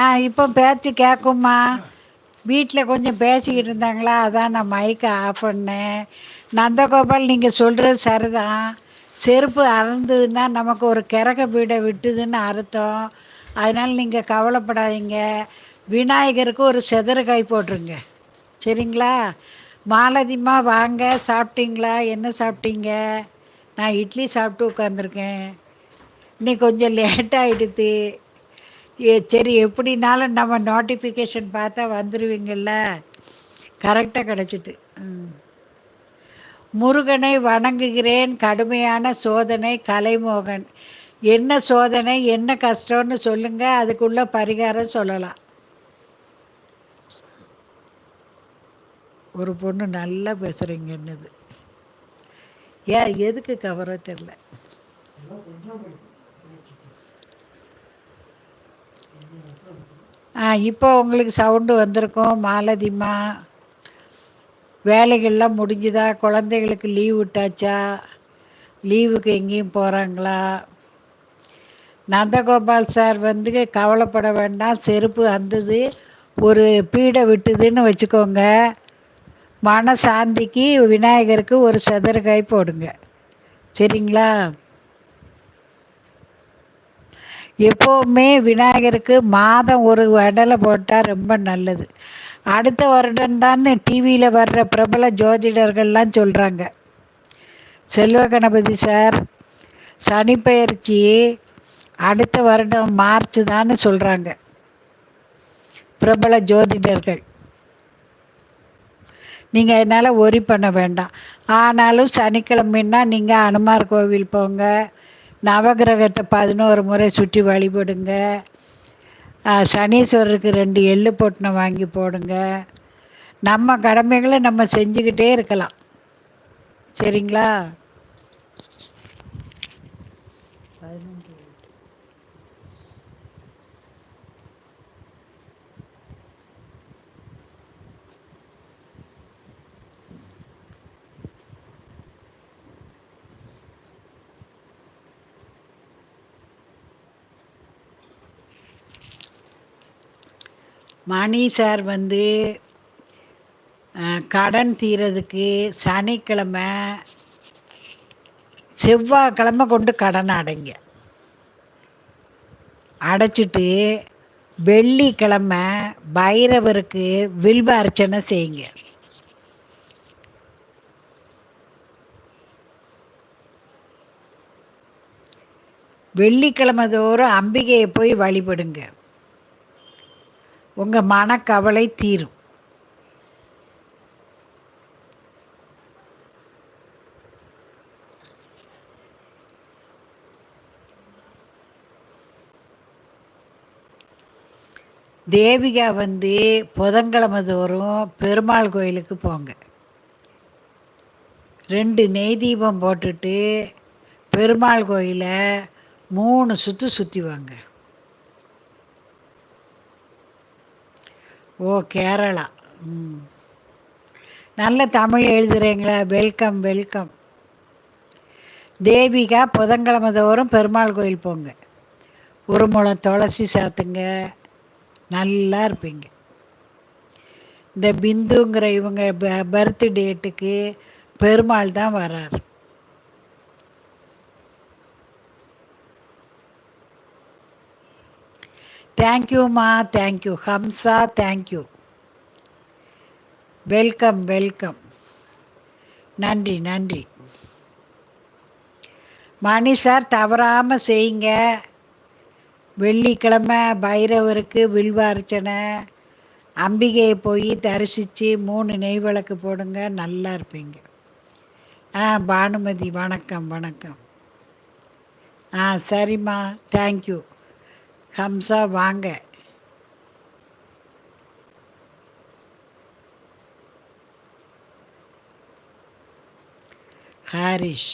ஆ இப்போ பேச்சு கேட்கும்மா வீட்டில் கொஞ்சம் பேசிக்கிட்டு இருந்தாங்களா? அதான் நான் மைக்கை ஆஃப் பண்ணேன். நந்தகோபால் நீங்கள் சொல்கிறது சரிதான். செருப்பு அறந்ததுன்னா நமக்கு ஒரு கிறக பீடை விட்டுதுன்னு அர்த்தம். அதனால் நீங்கள் கவலைப்படாதீங்க. விநாயகருக்கு ஒரு செதறுகாய் போட்டுருங்க. சரிங்களா? மாலதிமா வாங்க. சாப்பிட்டீங்களா? என்ன சாப்பிட்டீங்க? நான் இட்லி சாப்பிட்டு உட்காந்துருக்கேன் இன்னைக்கு கொஞ்சம் லேட்டாகிடுது சரி எப்படினாலும் நம்ம நோட்டிஃபிகேஷன் பார்த்தா வந்துடுவீங்கள்ல கரெக்டாக கிடச்சிட்டு. ம். முருகனை வணங்குகிறேன் கடுமையான சோதனை கலைமோகன். என்ன சோதனை என்ன கஷ்டம்னு சொல்லுங்கள் அதுக்குள்ள பரிகாரம் சொல்லலாம். ஒரு பொண்ணு நல்லா பேசுகிறீங்கன்னுது ஏன் எதுக்கு கவரோ தெரில ஆ இப்போ உங்களுக்கு சவுண்டு வந்திருக்கும். மாலதிம்மா வேலைகள்லாம் முடிஞ்சுதா? குழந்தைகளுக்கு லீவ் விட்டாச்சா? லீவுக்கு எங்கேயும் போகிறாங்களா நந்தகோபால் சார் வந்து கவலைப்பட வேண்டாம். செருப்பு வந்தது ஒரு பீடை விட்டுதுன்னு வச்சுக்கோங்க. மன சாந்திக்கு விநாயகருக்கு ஒரு சதுரகாய் போடுங்க. சரிங்களா? எப்போவுமே விநாயகருக்கு மாதம் ஒரு வடலை போட்டால் ரொம்ப நல்லது. அடுத்த வருடம்தான்னு டிவியில் வர்ற பிரபல ஜோதிடர்கள்லாம் சொல்கிறாங்க செல்வ கணபதி சார் சனி பயிற்சி அடுத்த வருடம் மார்ச் தான் சொல்கிறாங்க பிரபல ஜோதிடர்கள். நீங்கள் அதனால் ஒரி பண்ண வேண்டாம். ஆனாலும் சனிக்கிழமைன்னா நீங்கள் அனுமார் கோவில் போங்க. நவகிரகத்தை பதினோரு முறை சுற்றி வழிபடுங்க. சனீஸ்வரருக்கு ரெண்டு எள்ளு பொட்டினை வாங்கி போடுங்க. நம்ம கடமைகளை நம்ம செஞ்சுக்கிட்டே இருக்கலாம். சரிங்களா? மணி சார் வந்து கடன் தீரதுக்கு சனிக்கிழமை செவ்வாய்க்கிழமை கொண்டு கடன் அடைங்க. அடைச்சிட்டு வெள்ளிக்கிழமை பைரவருக்கு வில்வ அர்ச்சனை செய்யுங்க. வெள்ளிக்கிழமை தோறும் அம்பிகையை போய் வழிபடுங்க. உங்கள் மனக்கவலை தீரும். தேவிகா வந்து புதன்கிழமை தோறும் பெருமாள் கோயிலுக்கு போங்க. ரெண்டு நெய் தீபம் போட்டுட்டு பெருமாள் கோயிலை மூணு சுற்று சுற்றி வாங்க. ஓ கேரளா. ம். நல்ல தமிழ் எழுதுகிறீங்களா வெல்கம் வெல்கம் தேவிகா புதன்கிழமை தோறும் பெருமாள் கோயில் போங்க. ஒரு முளம் துளசி சாத்துங்க. நல்லா இருப்பீங்க. இந்த பிந்துங்கிற இவங்க பர்த்டேட்டுக்கு பெருமாள் தான் வர்றார். தேங்க்யூம்மா thank you Hamsa thank you welcome welcome நன்றி நன்றி. மணி சார் தவறாமல் செய்யுங்க. வெள்ளிக்கிழமை பைரவருக்கு வில்வார்ச்சனை அம்பிகையை போய் தரிசித்து மூணு நெய் விளக்கு போடுங்க நல்லா இருப்பீங்க. ஆ பானுமதி வணக்கம் வணக்கம். ஆ சரிம்மா. தேங்க்யூ ஹம்சா வாங்க. ஹாரிஷ்.